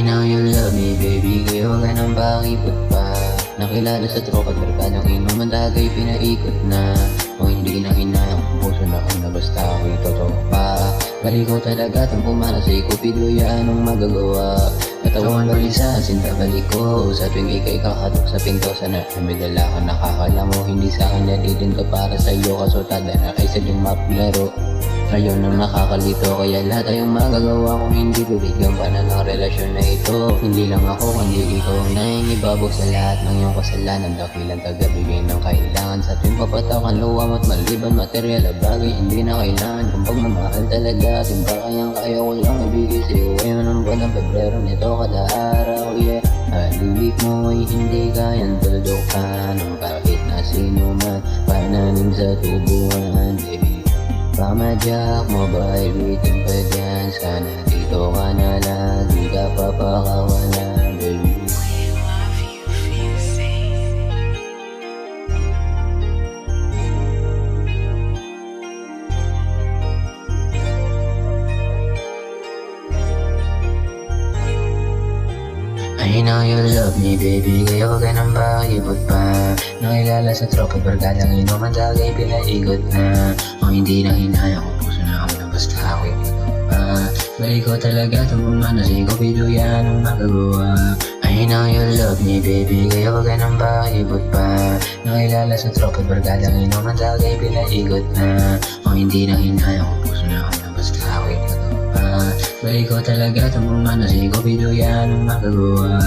I know you love me baby. Huwag ka nang pakipot pa? Nakilala sa tropa Barkadang inuman tagay pinaikot na. O hindi na hinayang puso na ang nabasta ako'y totoo pa. Balik ko talaga Tang pumana sa ikupido ya anong magagawa? Katawan balisa, sinta balik ko. Sa tuwing ikay kakatok sa pinto Sana may dala ka nakakala mo Hindi sa akin nalilin ka para sa iyo. Kasotada na kaysa din maglaro Ngayon ang nakakalito Kaya lahat tayong magagawa Kung hindi bibigyan pa na ng relasyon na ito. Hindi lang ako kundi ikaw ang nangingibabog sa lahat ng iyong kasalanan. Dakilang tagabigay ng kailangan Sa tuwing papatakan luwam at maliban Material na bagay hindi na kailangan. Kung pagmamahal talaga Simba kayang kaya ko lang ibigay sa'yo. Ngayon ang buwan ng Pebrero nito kada araw Yeah, halibig mo ay hindi kayang tuldukan. Ng kahit na sino man Pananim sa tubuhan Pamadyak mo ba bitin pa dyan Sana dito ka na lagi ka papakawalan I know you love me baby. Kaya huwag ka nang pakipot pa. Nakilala sa tropa Barkadang inuman tagay pinaigot na. O hindi na hinaya kung puso na ako na basta ikaw pa. Balik ko talaga tumumana sa ikaw Pido yan ang magagawa. I know you love me baby. Kaya huwag ka nang pakipot pa. Nakilala sa tropa Barkadang inuman tagay pinaigot na. O hindi na hinaya kung puso na ako na basta pa Balik ko talaga tumumana sa ikaw Pido ang magagawa